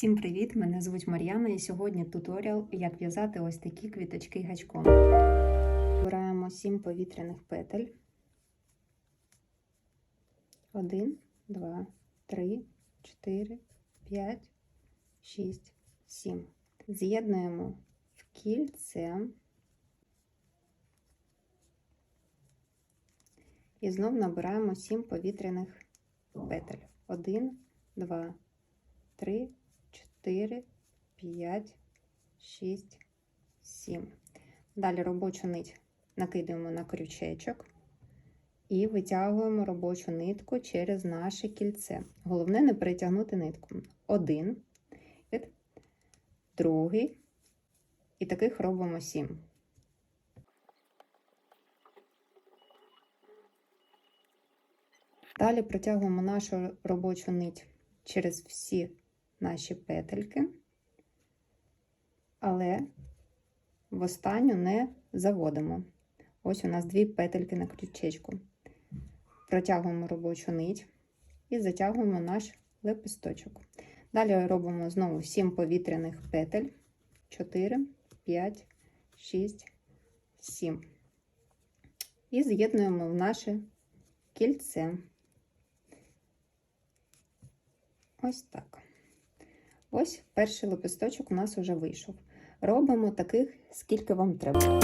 Всім привіт! Мене звуть Мар'яна і сьогодні туторіал, як в'язати ось такі квіточки гачком. Збираємо 7 повітряних петель. 1, 2, 3, 4, 5, 6, 7. З'єднуємо в кільце і знов набираємо 7 повітряних петель. 1, 2, 3, 4, 5, 6, 7. Далі робочу нить накидаємо на крючечок і витягуємо робочу нитку через наше кільце. Головне не перетягнути нитку. Один, другий, і таких робимо 7. Далі протягуємо нашу робочу нить через всі наші петельки, але в останню не заводимо. Ось у нас дві петельки на крючечку. Протягуємо робочу нить і затягуємо наш лепесточок. Далі робимо знову 7 повітряних петель. 4, 5, 6, 7. І з'єднуємо в наше кільце. Ось так. Ось перший лепесточок у нас вже вийшов. Робимо таких, скільки вам треба.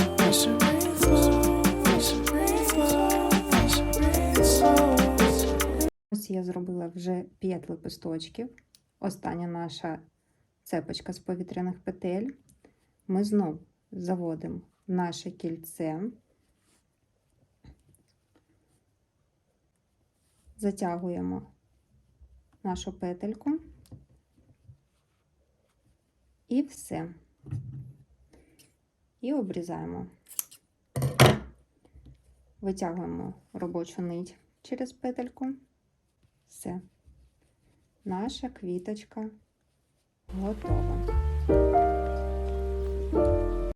Ось я зробила вже 5 лепесточків. Остання наша цепочка з повітряних петель. Ми знов заводимо наше кільце, затягуємо нашу петельку і все. І обрізаємо. Витягуємо робочу нить через петельку. Все. Наша квіточка готова.